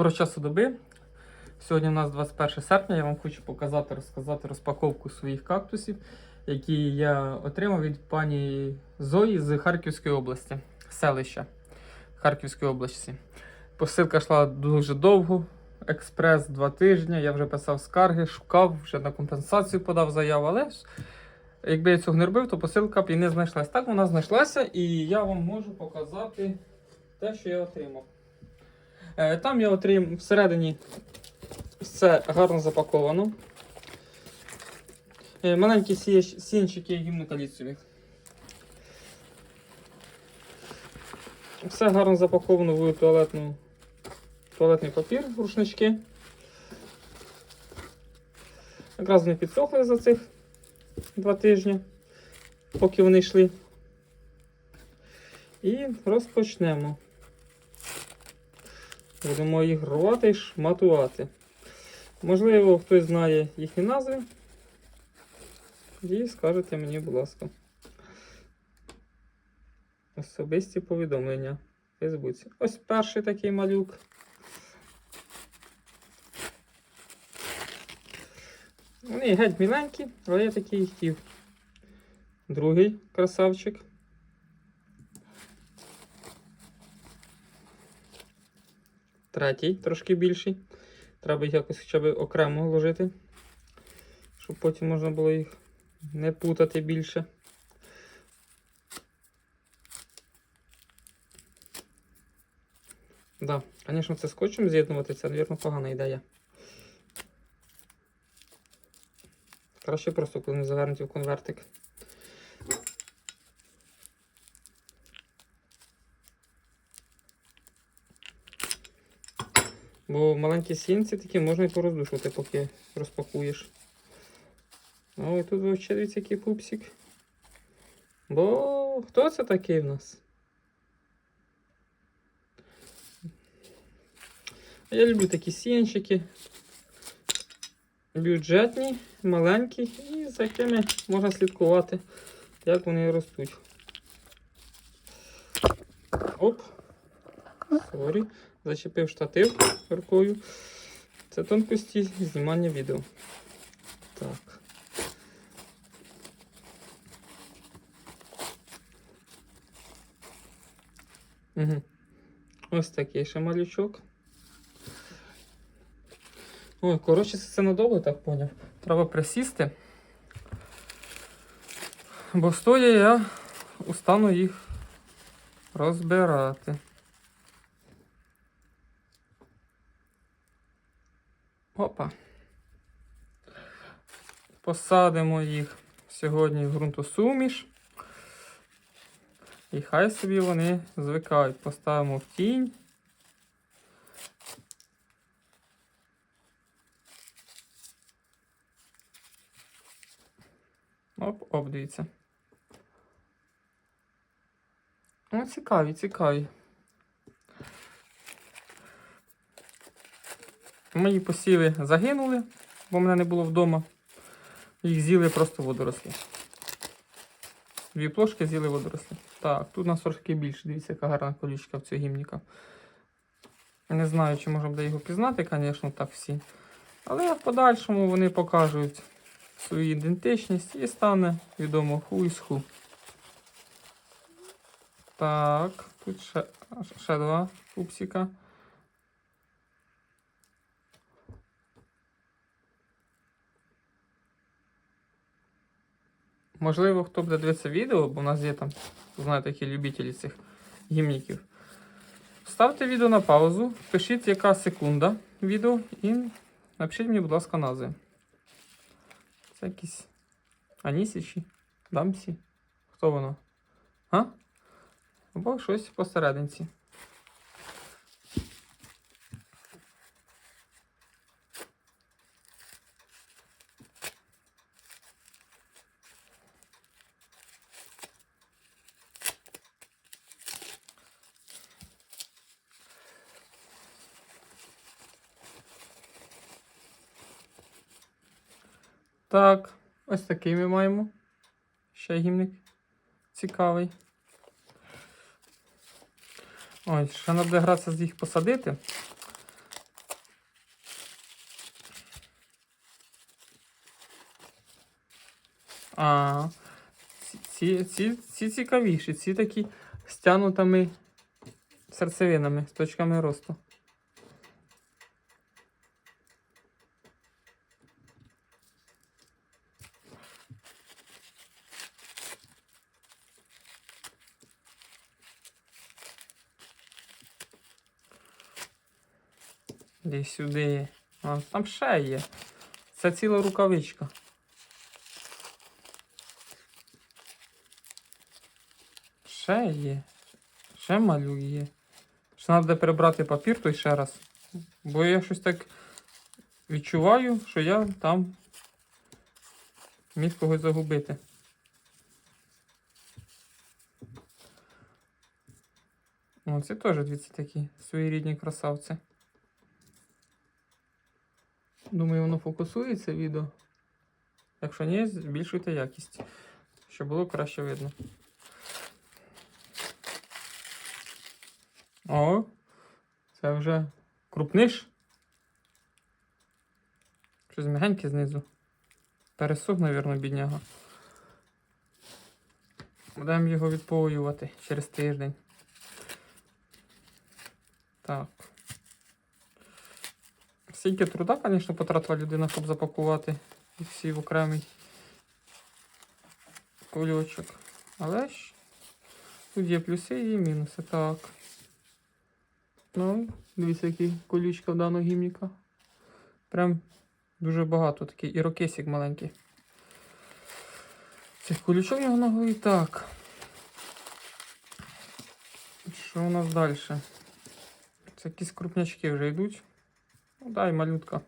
Доброго часу доби. Сьогодні у нас 21 серпня. Я вам хочу показати, розказати розпаковку своїх кактусів, які я отримав від пані Зої з Харківської області, селища Харківської області. Посилка йшла дуже довго, експрес два тижні. Я вже писав скарги, шукав, вже на компенсацію подав заяву, але якби я цього не робив, то посилка б і не знайшлась. Так вона знайшлася, і я вам можу показати те, що я отримав. Е, Там я отримав всередині все гарно запаковано. Е, Маленькі сінчики гімнокаліцеві. Все гарно запаковано в туалетну, туалетний папір, рушнички. Якраз вони підсохли за цих два тижні, поки вони йшли. І розпочнемо. Будемо їх рвати і шматувати. Можливо, хтось знає їхні назви. І скажете мені, будь ласка. Особисті повідомлення в Фейсбуці. Ось перший такий малюк. Вони геть міленькі, але я такий хотів. Другий красавчик. Третій, трошки більший. Треба їх якось хоча б окремо ложити, щоб потім можна було їх не путати більше. Да, звісно, це скотчем з'єднувати, це, мабуть, погана ідея. Краще просто, коли не завернуті в конвертик. Бо маленькі сінці такі можна і пороздушувати, поки розпакуєш. Ой, тут вообще дивіться, який пупсик. Бо хто це такий в нас? Я люблю такі сінчики. Бюджетні, маленькі, і за якими можна слідкувати, як вони ростуть. Оп. Сорі. Зачепив штатив рукою. Це тонкості знімання відео. Так. Угу. Ось такий ще малючок. Ой, коротше, це надовго, так поняв. Треба присісти. Бо стоя я устану їх розбирати. Опа. Посадимо їх сьогодні в ґрунтосуміш. І хай собі вони звикають. Поставимо в тінь. Оп, оп, дивіться. О, цікаві, цікаві. Мої посіви загинули, бо мене не було вдома. Їх з'їли просто водорослі. Дві плошки з'їли водорослі. Так, тут у нас трошки більше. Дивіться, яка гарна колючка в цього гімніка. Не знаю, чи можна буде його пізнати, звісно, так всі. Але в подальшому вони покажуть свою ідентичність і стане відомо ху із ху. Так, тут ще, ще два пупсика. Можливо, хто буде дивитися відео, бо у нас є там, знаєте, такі любителі цих гімніків. Ставте відео на паузу, пишіть, яка секунда відео, і напишіть мені, будь ласка, назви. Це якісь Анісічі, Дамсі. Хто воно? А? Або щось посерединці. Так, ось такий ми маємо. Ще гімник цікавий. Ось, ще треба гратися з їх посадити. А, ці ці, ці цікавіші, ці такі стянутими серцевинами, з точками росту. Іди сюди. А, там ще є. Це ціла рукавичка. Ще є. Ще малює. Ще треба перебрати папір той ще раз. Бо я щось так відчуваю, що я там міг когось загубити. О, це теж дивіться такі своєрідні красавці. Думаю, воно фокусується відео. Якщо ні, збільшуйте якість, щоб було краще видно. О, це вже крупниш. Щось м'ягеньке знизу. Пересух, мабуть, бідняга. Будемо його відпоювати через тиждень. Так. Скільки труда, звісно, потратила людина, щоб запакувати їх всі в окремий кульочок. Але ж тут є плюси і мінуси. Так. Ну, дивіться, який колючка в даного гімніка. Прям дуже багато такий ірокесик маленький. Цих колючок в нього на голові. Так. Що у нас далі? Це якісь крупнячки вже йдуть. Ну дай малютка.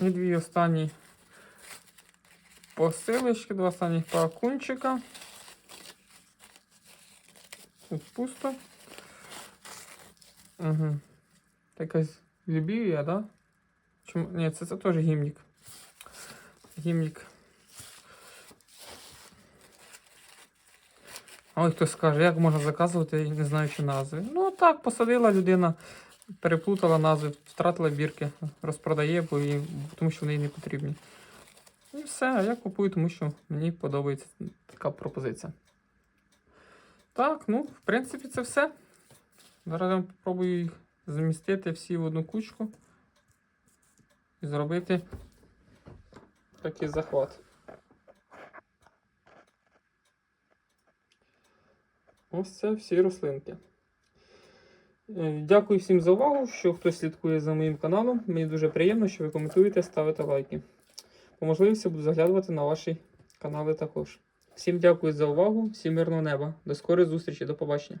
І дві останні посилочки, два останніх пакунчика. Тут пусто. Угу. Якась Лібівія, да? Чому? Ні, це, це теж гімнік. Гімнік. Ой, хто скаже, як можна заказувати, не знаючи назви. Ну так, посадила людина, переплутала назви, втратила бірки, розпродає, бо їй, тому що вони їй не потрібні. І все, а я купую, тому що мені подобається така пропозиція. Так, ну, в принципі, це все. Зараз я спробую їх замістити всі в одну кучку і зробити такий захват. Ось це всі рослинки. Е, Дякую всім за увагу, що хтось слідкує за моїм каналом. Мені дуже приємно, що ви коментуєте, ставите лайки. По можливості буду заглядувати на ваші канали також. Всім дякую за увагу, всім мирного неба. До скорої зустрічі, до побачення.